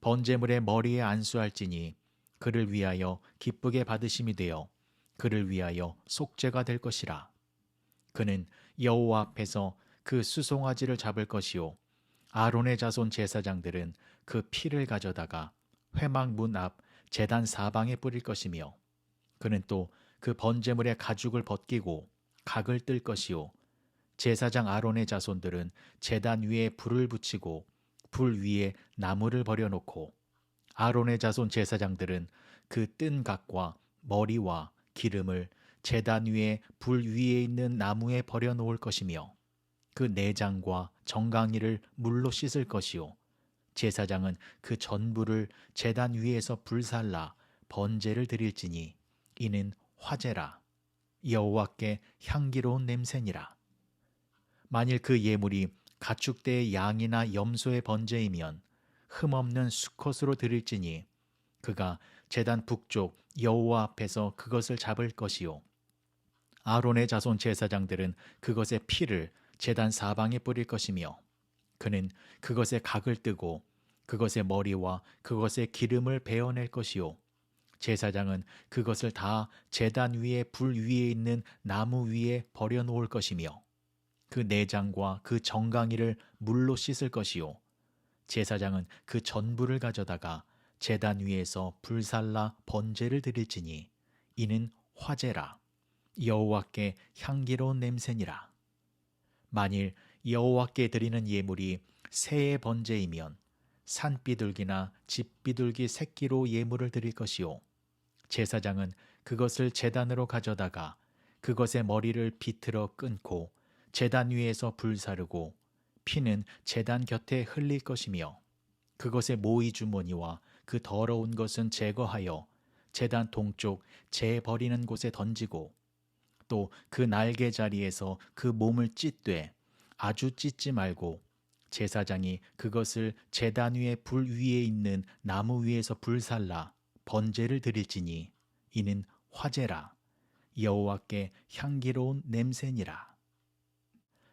번제물의 머리에 안수할지니 그를 위하여 기쁘게 받으심이 되어 그를 위하여 속죄가 될 것이라. 그는 여호와 앞에서 그 수송아지를 잡을 것이요 아론의 자손 제사장들은 그 피를 가져다가 회막 문 앞 제단 사방에 뿌릴 것이며 그는 또 그 번제물의 가죽을 벗기고 각을 뜰 것이요 제사장 아론의 자손들은 제단 위에 불을 붙이고 불 위에 나무를 버려놓고 아론의 자손 제사장들은 그 뜬 각과 머리와 기름을 제단 위에 불 위에 있는 나무에 버려놓을 것이며 그 내장과 정강이를 물로 씻을 것이요. 제사장은 그 전부를 제단 위에서 불살라 번제를 드릴지니 이는 화제라. 여호와께 향기로운 냄새니라. 만일 그 예물이 가축대의 양이나 염소의 번제이면 흠없는 수컷으로 드릴지니 그가 제단 북쪽 여호와 앞에서 그것을 잡을 것이요. 아론의 자손 제사장들은 그것의 피를 제단 사방에 뿌릴 것이며 그는 그것의 각을 뜨고 그것의 머리와 그것의 기름을 베어낼 것이요. 제사장은 그것을 다 제단 위에 불 위에 있는 나무 위에 버려 놓을 것이며 그 내장과 그 정강이를 물로 씻을 것이요. 제사장은 그 전부를 가져다가 제단 위에서 불살라 번제를 드릴지니 이는 화제라. 여호와께 향기로운 냄새니라. 만일 여호와께 드리는 예물이 새의 번제이면 산비둘기나 집비둘기 새끼로 예물을 드릴 것이요. 제사장은 그것을 제단으로 가져다가 그것의 머리를 비틀어 끊고 제단 위에서 불사르고 피는 제단 곁에 흘릴 것이며 그것의 모이 주머니와 그 더러운 것은 제거하여 제단 동쪽 재 버리는 곳에 던지고 또 그 날개 자리에서 그 몸을 찢되 아주 찢지 말고 제사장이 그것을 제단 위에 불 위에 있는 나무 위에서 불살라 번제를 드릴지니 이는 화제라 여호와께 향기로운 냄새니라.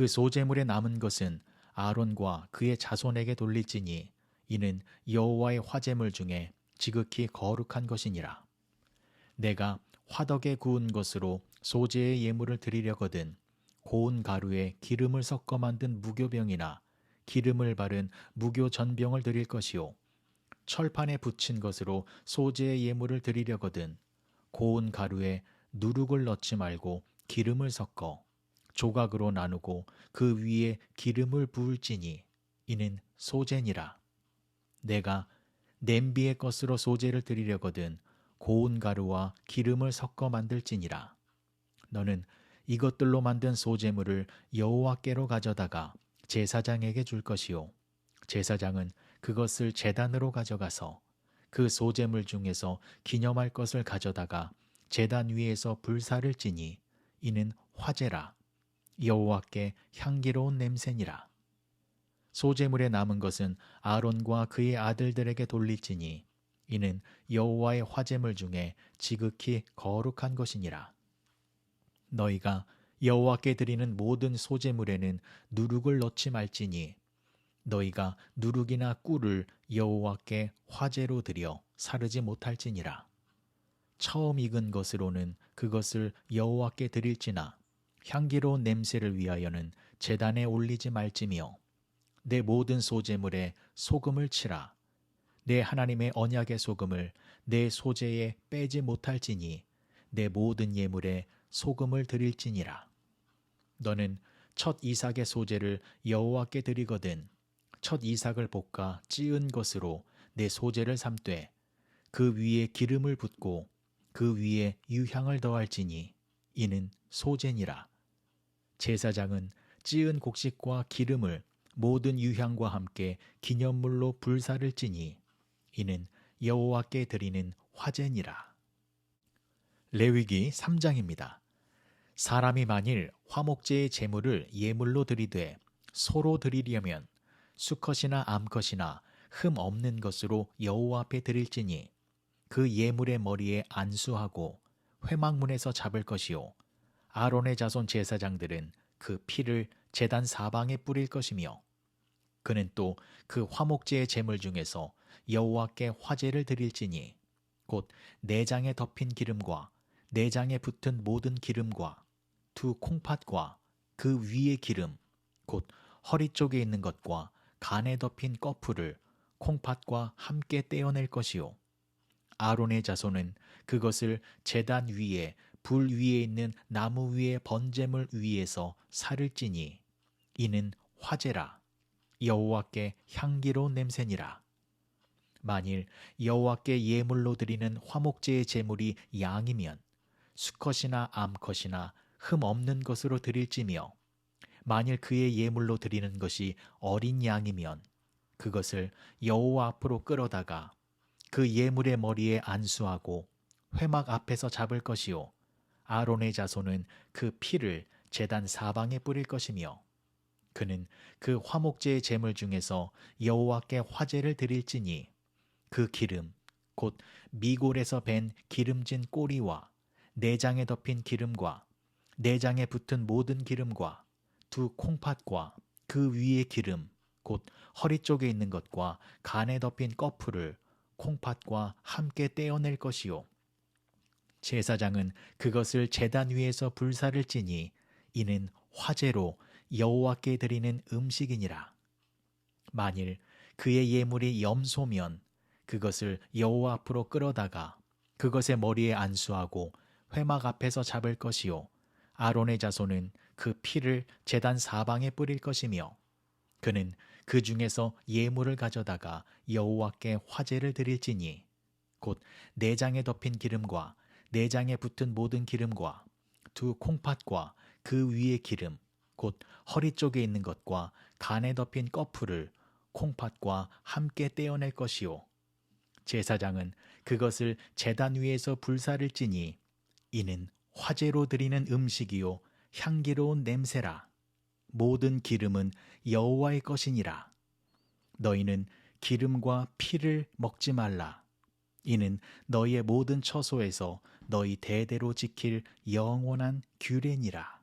그 소재물에 남은 것은 아론과 그의 자손에게 돌릴지니 이는 여호와의 화재물 중에 지극히 거룩한 것이니라. 내가 화덕에 구운 것으로 소재의 예물을 드리려거든 고운 가루에 기름을 섞어 만든 무교병이나 기름을 바른 무교 전병을 드릴 것이요 철판에 붙인 것으로 소재의 예물을 드리려거든 고운 가루에 누룩을 넣지 말고 기름을 섞어 조각으로 나누고 그 위에 기름을 부을지니 이는 소재니라. 내가 냄비의 것으로 소재를 드리려거든 고운 가루와 기름을 섞어 만들지니라. 너는 이것들로 만든 소재물을 여호와께로 가져다가 제사장에게 줄 것이요. 제사장은 그것을 제단으로 가져가서 그 소재물 중에서 기념할 것을 가져다가 제단 위에서 불사를 지니 이는 화제라. 여호와께 향기로운 냄새니라. 소재물에 남은 것은 아론과 그의 아들들에게 돌릴지니 이는 여호와의 화재물 중에 지극히 거룩한 것이니라. 너희가 여호와께 드리는 모든 소재물에는 누룩을 넣지 말지니 너희가 누룩이나 꿀을 여호와께 화재로 드려 사르지 못할지니라. 처음 익은 것으로는 그것을 여호와께 드릴지나 향기로운 냄새를 위하여는 제단에 올리지 말지며 내 모든 소재물에 소금을 치라 내 하나님의 언약의 소금을 내 소재에 빼지 못할지니 내 모든 예물에 소금을 드릴지니라. 너는 첫 이삭의 소재를 여호와께 드리거든 첫 이삭을 볶아 찌은 것으로 내 소재를 삼되 그 위에 기름을 붓고 그 위에 유향을 더할지니 이는 소재니라. 제사장은 찌은 곡식과 기름을 모든 유향과 함께 기념물로 불사를 찌니 이는 여호와께 드리는 화제니라. 레위기 3장입니다. 사람이 만일 화목제의 제물을 예물로 드리되 소로 드리려면 수컷이나 암컷이나 흠 없는 것으로 여호와 앞에 드릴지니 그 예물의 머리에 안수하고 회막문에서 잡을 것이요 아론의 자손 제사장들은 그 피를 제단 사방에 뿌릴 것이며 그는 또 그 화목제의 제물 중에서 여호와께 화제를 드릴지니 곧 내장에 덮인 기름과 내장에 붙은 모든 기름과 두 콩팥과 그 위의 기름 곧 허리 쪽에 있는 것과 간에 덮인 꺼풀을 콩팥과 함께 떼어낼 것이요. 아론의 자손은 그것을 제단 위에 불 위에 있는 나무 위에 번제물 위에서 살을 찌니 이는 화제라. 여호와께 향기로운 냄새니라. 만일 여호와께 예물로 드리는 화목제의 제물이 양이면 수컷이나 암컷이나 흠 없는 것으로 드릴지며 만일 그의 예물로 드리는 것이 어린 양이면 그것을 여호와 앞으로 끌어다가 그 예물의 머리에 안수하고 회막 앞에서 잡을 것이요 아론의 자손은 그 피를 제단 사방에 뿌릴 것이며 그는 그 화목제의 제물 중에서 여호와께 화제를 드릴지니 그 기름 곧 미골에서 벤 기름진 꼬리와 내장에 덮인 기름과 내장에 붙은 모든 기름과 두 콩팥과 그 위의 기름 곧 허리 쪽에 있는 것과 간에 덮인 꺼풀을 콩팥과 함께 떼어낼 것이요 제사장은 그것을 제단 위에서 불사를 찌니 이는 화제로 여호와께 드리는 음식이니라. 만일 그의 예물이 염소면 그것을 여호와 앞으로 끌어다가 그것의 머리에 안수하고 회막 앞에서 잡을 것이요 아론의 자손은 그 피를 제단 사방에 뿌릴 것이며 그는 그 중에서 예물을 가져다가 여호와께 화제를 드릴지니 곧 내장에 덮인 기름과 내장에 붙은 모든 기름과 두 콩팥과 그 위의 기름 곧 허리 쪽에 있는 것과 간에 덮인 꺼풀을 콩팥과 함께 떼어낼 것이요. 제사장은 그것을 제단 위에서 불사를 찌니 이는 화제로 드리는 음식이요 향기로운 냄새라. 모든 기름은 여호와의 것이니라. 너희는 기름과 피를 먹지 말라. 이는 너희의 모든 처소에서 너희 대대로 지킬 영원한 규례니라